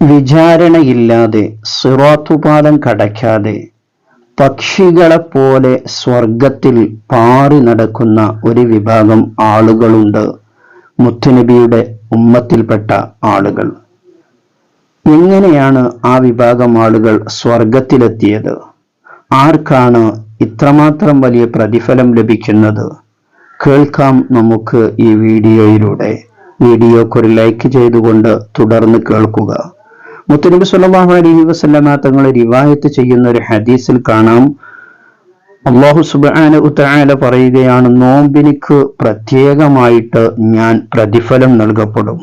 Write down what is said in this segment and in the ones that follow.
വിചാരണയില്ലാതെ സിറാത്തുപാലം കടക്കാതെ പക്ഷികളെപ്പോലെ സ്വർഗത്തിൽ പാറി നടക്കുന്ന ഒരു വിഭാഗം ആളുകളുണ്ട്. മുത്തുനബിയുടെ ഉമ്മത്തിൽപ്പെട്ട ആളുകൾ. എങ്ങനെയാണ് ആ വിഭാഗം ആളുകൾ സ്വർഗത്തിലെത്തിയത്? ആർക്കാണ് ഇത്രമാത്രം വലിയ പ്രതിഫലം ലഭിക്കുന്നത്? കേൾക്കാം നമുക്ക് ഈ വീഡിയോയിലൂടെ. വീഡിയോക്ക് ഒരു ലൈക്ക് ചെയ്തുകൊണ്ട് തുടർന്ന് കേൾക്കുക. മുത്തനബി സല്ലല്ലാഹു അലൈഹി വസല്ലമ തങ്ങളെ റിവായത്ത് ചെയ്യുന്ന ഒരു ഹദീസിൽ കാണാം. അള്ളാഹു സുബാന തആല പറയുകയാണ് നോമ്പിനിക്ക് പ്രത്യേകമായിട്ട് ഞാൻ പ്രതിഫലം നൽകപ്പെടും.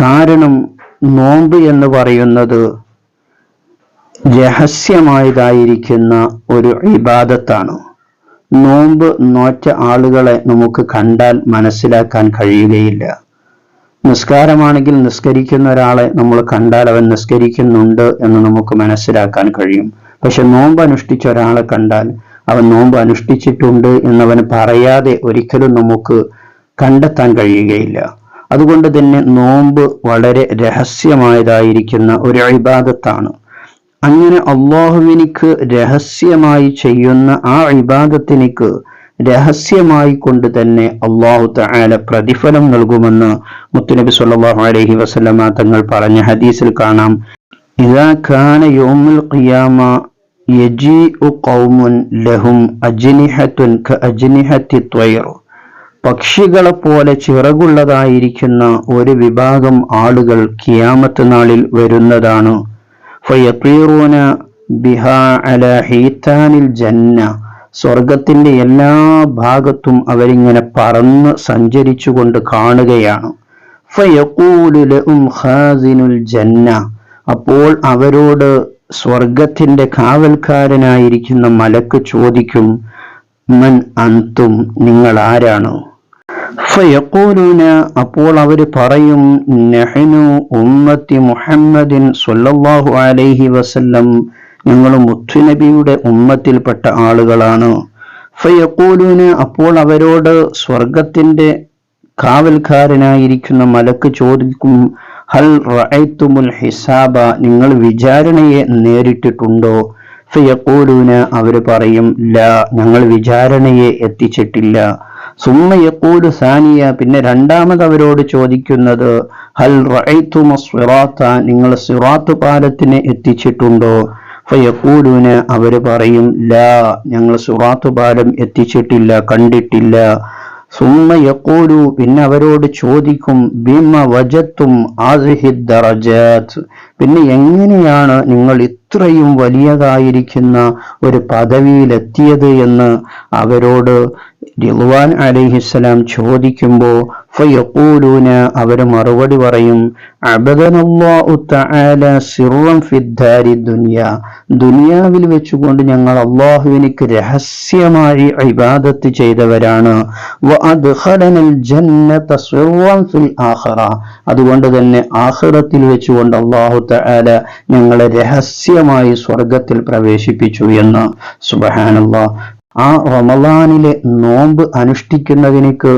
കാരണം നോമ്പ് എന്ന് പറയുന്നത് രഹസ്യമായതായിരിക്കുന്ന ഒരു ഇബാദത്താണ്. നോമ്പ് നോറ്റ ആളുകളെ നമുക്ക് കണ്ടാൽ മനസ്സിലാക്കാൻ കഴിയുകയില്ല. നിസ്കാരമാണെങ്കിൽ നിസ്കരിക്കുന്ന ഒരാളെ നമ്മൾ കണ്ടാൽ അവൻ നിസ്കരിക്കുന്നുണ്ട് എന്ന് നമുക്ക് മനസ്സിലാക്കാൻ കഴിയും. പക്ഷെ നോമ്പ് അനുഷ്ഠിച്ച ഒരാളെ കണ്ടാൽ അവൻ നോമ്പ് അനുഷ്ഠിച്ചിട്ടുണ്ട് എന്നവൻ പറയാതെ ഒരിക്കലും നമുക്ക് കണ്ടെത്താൻ കഴിയുകയില്ല. അതുകൊണ്ട് തന്നെ നോമ്പ് വളരെ രഹസ്യമായതായിരിക്കുന്ന ഒരു ഇബാദത്താണ്. അങ്ങനെ അള്ളാഹുവിനിക്ക് രഹസ്യമായി ചെയ്യുന്ന ആ ഇബാദത്തിനിക്ക് രഹസ്യമായി കൊണ്ട് തന്നെ അള്ളാഹു തആല പ്രതിഫലം നൽകുമെന്ന് മുത്തുനബി സല്ലല്ലാഹു അലൈഹി വസല്ലമ തങ്ങൾ പറഞ്ഞ ഹദീസിൽ കാണാം. ഇദാ കാന യൗമുൽ ഖിയാമ യജീഉ ഖൗമുൻ ലഹും അജ്നിഹത്തുൻ കഅജ്നിഹത്തി ത്വയർ. പക്ഷികളെ പോലെ ചിറകുള്ളതായിരിക്കുന്ന ഒരു വിഭാഗം ആളുകൾ കിയാമത്ത് നാളിൽ വരുന്നതാണ്. ഫയത്തീറൂന ബിഹാ അല ഹീത്താനിൽ ജന്ന സ്വർഗത്തിന്റെ എല്ലാ ഭാഗത്തും അവരിങ്ങനെ പറന്ന് സഞ്ചരിച്ചുകൊണ്ട് കാണുകയാണ്. ജന്ന. അപ്പോൾ അവരോട് സ്വർഗത്തിന്റെ കാവൽക്കാരനായിരിക്കുന്ന മലക്ക് ചോദിക്കും മൻ അന്തും? നിങ്ങൾ ആരാണ്? ഫയഖൂലൂന അപ്പോൾ അവർ പറയും നഹ്നു ഉമ്മത്തി മുഹമ്മദിൻ സ്വല്ലല്ലാഹു അലൈഹി വസല്ലം ഞങ്ങൾ മുത്തുനബിയുടെ ഉമ്മത്തിൽപ്പെട്ട ആളുകളാണ്. ഫയഖൂലൂന അപ്പോൾ അവരോട് സ്വർഗത്തിന്റെ കാവൽക്കാരനായിരിക്കുന്ന മലക്ക് ചോദിക്കും ഹൽ റഅയ്തുമുൽ ഹിസാബ? നിങ്ങൾ വിചാരണയെ നേരിട്ടിട്ടുണ്ടോ? ഫയഖൂലൂന അവർ പറയും ലാ ഞങ്ങൾ വിചാരണയെ എത്തിച്ചിട്ടില്ല. സുമ്മ യഖൂലു സാനിയ പിന്നെ രണ്ടാമത് അവരോട് ചോദിക്കുന്നത് ഹൽ റഅയ്തുമ സിറാത്ത? നിങ്ങൾ സിറാത്ത് പാലത്തിന് എത്തിച്ചിട്ടുണ്ടോ? ഫയഖൂലൂന അവർ പറയും ലാ ഞങ്ങൾ സുറാത്തു പാലം എത്തിച്ചിട്ടില്ല കണ്ടിട്ടില്ല. സുമ യഖൂലു പിന്നെ അവരോട് ചോദിക്കും ബിമ വജത്തും പിന്നെ എങ്ങനെയാണ് നിങ്ങൾ ഇത്രയും വലിയതായിരിക്കുന്ന ഒരു പദവിയിലെത്തിയത് എന്ന് അവരോട് റിദ്വാൻ അലിഹിസ്സലാം ചോദിക്കുമ്പോൾ ഫയഖൂലൂന അവർ മറുപടി പറയും അബദനല്ലാഹു തആല ഫിദ്ദാരി ദുനിയ ദുനിയാവിൽ വെച്ചുകൊണ്ട് ഞങ്ങൾ അള്ളാഹുവിനിക്ക് രഹസ്യമായി ഇബാദത്ത് ചെയ്തവരാണ്. ജന്നത ഫിൽ ആഖിറ അതുകൊണ്ട് തന്നെ ആഖിറത്തിൽ വെച്ചുകൊണ്ട് അള്ളാഹു തആല ഞങ്ങളെ രഹസ്യമായി സ്വർഗത്തിൽ പ്രവേശിപ്പിച്ചു എന്ന് സുബ്ഹാനല്ലാഹ് ആ റമദാനിലെ നോമ്പ് അനുഷ്ഠിക്കുന്നതിനേക്ക്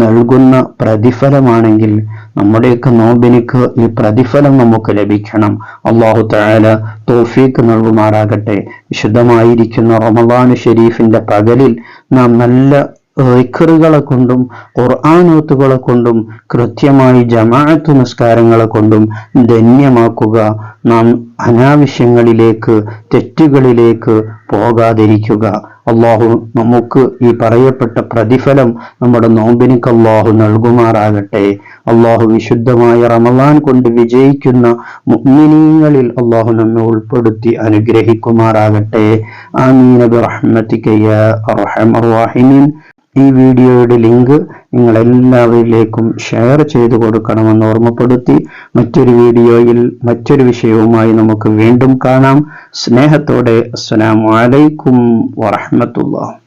നൽകുന്ന പ്രതിഫലമാണെങ്കിൽ നമ്മുടെയൊക്കെ നോമ്പിനിക്ക് ഈ പ്രതിഫലം നമുക്ക് ലഭിക്കണം. അള്ളാഹു താല തോഫീക്ക് നൽകുമാറാകട്ടെ. വിശുദ്ധമായിരിക്കുന്ന റമദാൻ ഷെരീഫിന്റെ പകലിൽ നാം നല്ല റിക്കറുകളെ കൊണ്ടും ഖുർആാനോത്തുകളെ കൊണ്ടും കൃത്യമായി ജമാഅത്ത് നിസ്കാരങ്ങളെ കൊണ്ടും ധന്യമാക്കുക. നാം അനാവശ്യങ്ങളിലേക്ക് തെറ്റുകളിലേക്ക് പോകാതിരിക്കുക. അള്ളാഹു നമുക്ക് ഈ പറയപ്പെട്ട പ്രതിഫലം നമ്മുടെ നോമ്പിനിക്ക് അള്ളാഹു നൽകുമാറാകട്ടെ. അള്ളാഹു വിശുദ്ധമായ റമദാൻ കൊണ്ട് വിജയിക്കുന്ന മുഅ്മിനീങ്ങളിൽ അള്ളാഹു നമ്മെ ഉൾപ്പെടുത്തി അനുഗ്രഹിക്കുമാറാകട്ടെ. ആമീന ബിറഹ്മതിക യാ അർഹമർ റഹീമീൻ ഈ വീഡിയോയുടെ ലിങ്ക് നിങ്ങൾ എല്ലാവരിലേക്കും ഷെയർ ചെയ്തു കൊടുക്കണമെന്ന് ഓർമ്മപ്പെടുത്തി മറ്റൊരു വീഡിയോയിൽ മറ്റൊരു വിഷയവുമായി നമുക്ക് വീണ്ടും കാണാം. സ്നേഹത്തോടെ അസ്സലാമു അലൈക്കും വറഹ്മത്തുള്ളാഹി.